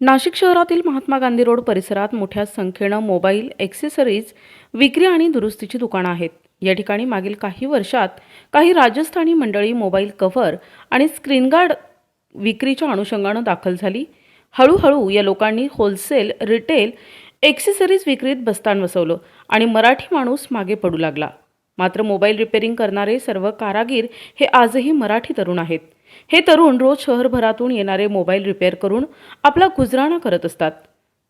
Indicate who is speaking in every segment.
Speaker 1: नाशिक शहरातील महात्मा गांधी रोड परिसरात मोठ्या संख्येनं मोबाईल ॲक्सेसरीज विक्री आणि दुरुस्तीची दुकानं आहेत. या ठिकाणी मागील काही वर्षात काही राजस्थानी मंडळी मोबाईल कव्हर आणि स्क्रीनगार्ड विक्रीच्या अनुषंगानं दाखल झाली. हळूहळू या लोकांनी होलसेल रिटेल एक्सेसरीज विक्रीत बस्तान बसवलं आणि मराठी माणूस मागे पडू लागला. मात्र मोबाईल रिपेअरिंग करणारे सर्व कारागीर हे आजही मराठी तरुण आहेत. हे तरुण रोज शहरभरातून येणारे मोबाईल रिपेअर करून आपला गुजराणा करत असतात.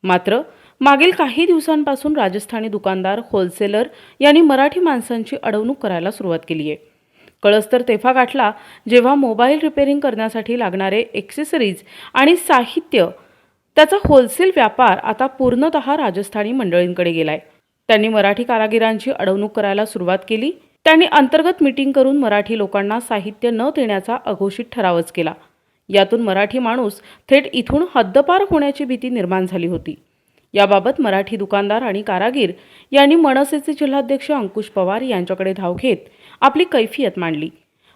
Speaker 1: मात्र मागील काही दिवसांपासून राजस्थानी दुकानदार होलसेलर यांनी मराठी माणसांची अडवणूक करायला सुरुवात केली आहे. कळस तर तेव्हा गाठला जेव्हा मोबाईल रिपेअरिंग करण्यासाठी लागणारे एक्सेसरीज आणि साहित्य त्याचा होलसेल व्यापार आता पूर्णतः राजस्थानी मंडळींकडे गेलाय. त्यांनी मराठी कारागिरांची अडवणूक करायला सुरुवात केली. त्यांनी अंतर्गत मीटिंग करून मराठी लोकांना साहित्य न देण्याचा अघोषित ठरावच केला. यातून मराठी माणूस थेट इथून हद्दपार होण्याची भीती निर्माण झाली होती. याबाबत मराठी दुकानदार आणि कारागीर यांनी मनसेचे जिल्हाध्यक्ष अंकुश पवार यांच्याकडे धाव घेत आपली कैफियत मांडली.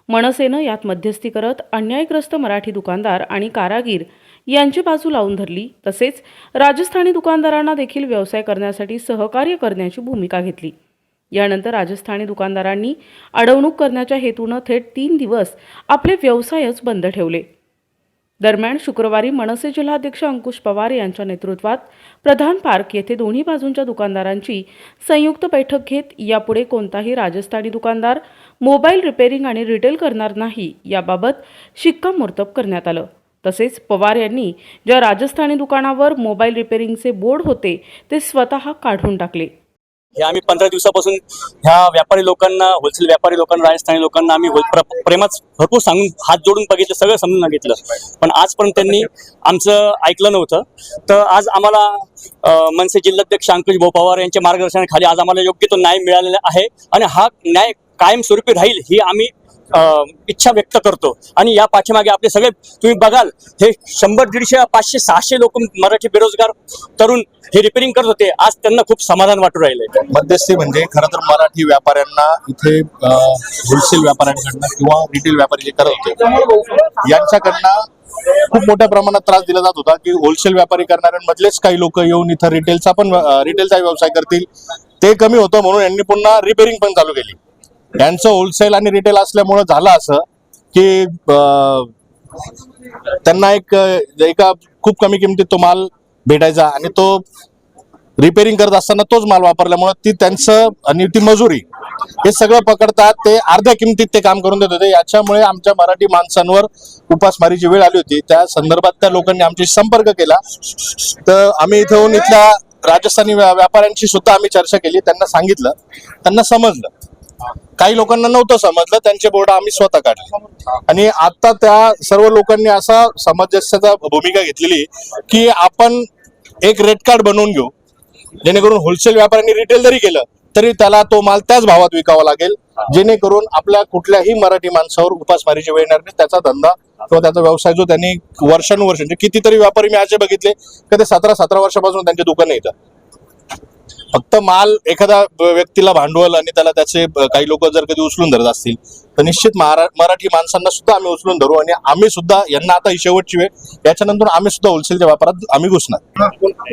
Speaker 1: मनसेनं यात मध्यस्थी करत अन्यायग्रस्त मराठी दुकानदार आणि कारागीर यांची बाजू लावून धरली. तसेच राजस्थानी दुकानदारांना देखील व्यवसाय करण्यासाठी सहकार्य करण्याची भूमिका घेतली. यानंतर राजस्थानी दुकानदारांनी अडवणूक करण्याच्या हेतूनं थेट तीन दिवस आपले व्यवसायच बंद ठेवले. दरम्यान शुक्रवारी मनसे जिल्हाध्यक्ष अंकुश पवार यांच्या नेतृत्वात प्रधान पार्क येथे दोन्ही बाजूंच्या दुकानदारांची संयुक्त बैठक घेत यापुढे कोणताही राजस्थानी दुकानदार मोबाईल रिपेअरिंग आणि रिटेल करणार नाही याबाबत शिक्कामोर्तब करण्यात आलं. तसेच पवार यांनी ज्या राजस्थानी दुकानावर मोबाईल रिपेअरिंगचे बोर्ड होते ते स्वतः काढून टाकले.
Speaker 2: हे आम्ही पंधरा दिवसापासून ह्या व्यापारी लोकांना होलसेल व्यापारी लोकांना राजस्थानी लोकांना आम्ही प्र- प्रेमात भरपूर सांगून हात जोडून बघितलं सगळं समजून सांगितलं. पण आजपर्यंत त्यांनी आमचं ऐकलं नव्हतं. तर आज आम्हाला मनसे जिल्हाध्यक्ष अंकुश भाऊ पवार यांच्या मार्गदर्शनाखाली आज आम्हाला योग्य तो न्याय मिळालेला आहे. आणि हा न्याय कायमस्वरूपी राहील ही आम्ही इच्छा व्यक्त करतो. आणि या पाठीमागे आपले सगळे तुम्ही बघाल हे शंभर दीडशे पाचशे सहाशे लोक मराठी बेरोजगार तरुण हे रिपेरिंग करत होते. आज त्यांना खूप समाधान वाटू राहिले
Speaker 3: मध्यस्थी म्हणजे खरं तर मराठी व्यापाऱ्यांना इथे होलसेल व्यापाऱ्यांकडनं किंवा रिटेल व्यापारी जे करत होते यांच्याकडनं खूप मोठ्या प्रमाणात त्रास दिला जात होता की होलसेल व्यापारी करणाऱ्यांमधलेच काही लोक येऊन इथं रिटेलचा पण रिटेलचा व्यवसाय करतील. ते कमी होतं म्हणून यांनी पुन्हा रिपेरिंग पण चालू केली. यांचं होलसेल आणि रिटेल असल्यामुळं झालं असं की त्यांना एक एका खूप कमी किमतीत तो माल भेटायचा आणि तो रिपेरिंग करत असताना तोच माल वापरल्यामुळे ती त्यांचं आणि ती मजुरी हे सगळं पकडतात. ते अर्ध्या किमतीत ते काम करून देत होते. याच्यामुळे आमच्या मराठी माणसांवर उपासमारीची वेळ आली होती. त्या संदर्भात त्या लोकांनी आमची संपर्क केला. तर आम्ही इथे येऊन इथल्या राजस्थानी व्यापाऱ्यांशी सुद्धा आम्ही चर्चा केली. त्यांना सांगितलं. त्यांना समजलं. काही लोकांना नव्हतं समजलं त्यांचे बोर्ड आम्ही स्वतः काढले. आणि आता त्या सर्व लोकांनी असा सामंजस्याचा भूमिका घेतलेली की आपण एक रेड कार्ड बनवून घेऊ. जेणेकरून होलसेल व्यापाऱ्यांनी रिटेल जरी केलं तरी त्याला तो माल त्याच भावात विकावा लागेल. जेणेकरून आपल्या कुठल्याही मराठी माणसावर उपासमारीची वेळ येणार नाही. त्याचा धंदा किंवा त्याचा व्यवसाय जो त्यांनी वर्षानुवर्ष म्हणजे कितीतरी व्यापारी मी असे बघितले की ते सतरा सतरा वर्षापासून त्यांचे दुकान येतात. फक्त माल एखादा व्यक्तीला भांडवल आणि त्याला त्याचे काही लोक जर कधी उचलून धरत असतील तर निश्चित मराठी माणसांना सुद्धा आम्ही उचलून धरू आणि आम्ही सुद्धा यांना आता ही शेवटची वेळ याच्यानंतर आम्ही सुद्धा होलसेलच्या व्यापारात आम्ही घुसणार.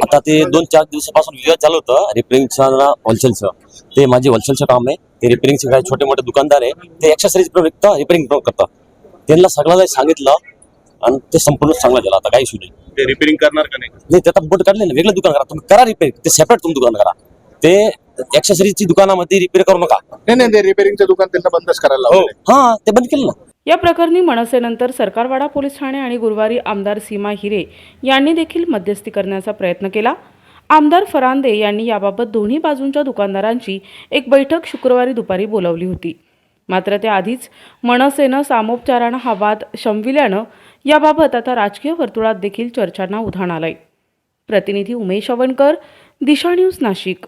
Speaker 4: आता ते दोन चार दिवसापासून विवाद चालू होतं रिपेअरिंगचं होलसेलचं ते माझे होलसेलचं काम आहे ते रिपेअरिंगचे काही छोटे मोठे दुकानदार आहे ते एक्सेसरीज पण विकतं रिपेअरिंग पण करतं त्यांना सगळ्याला सांगितलं आणि ते संपूर्ण चांगलं झालं आता काही इश्यू नाही.
Speaker 5: ते रिपेअरिंग करणार का नाही?
Speaker 4: नाही त्याचा बोट काढले ना वेगळं दुकान करा तुम्ही करा रिपेअर ते सेपरेट तुम्ही दुकान करा. ते एक्सेसरीजची दुकानामध्ये रिपेअर करू नका.
Speaker 3: नाही नाही ते रिपेअरिंगचं दुकान त्यांना बंदच करायला
Speaker 4: हो.
Speaker 3: लावलंय.
Speaker 4: हा ते बंद केलं ना.
Speaker 1: या प्रकरणी मनसेनंतर सरकारवाडा पोलीस ठाणे आणि गुरुवारी आमदार सीमा हिरे यांनी देखील मध्यस्थी करण्याचा प्रयत्न केला. आमदार फरांदे यांनी याबाबत दोन्ही बाजूंच्या दुकानदारांची एक बैठक शुक्रवारी दुपारी बोलावली होती. मात्र त्याआधीच मनसेनं सामोपचारानं हा वाद शमविल्यानं याबाबत आता राजकीय वर्तुळात देखील चर्चांना उधाण आलंय. प्रतिनिधी उमेश अवणकर दिशा न्यूज नाशिक.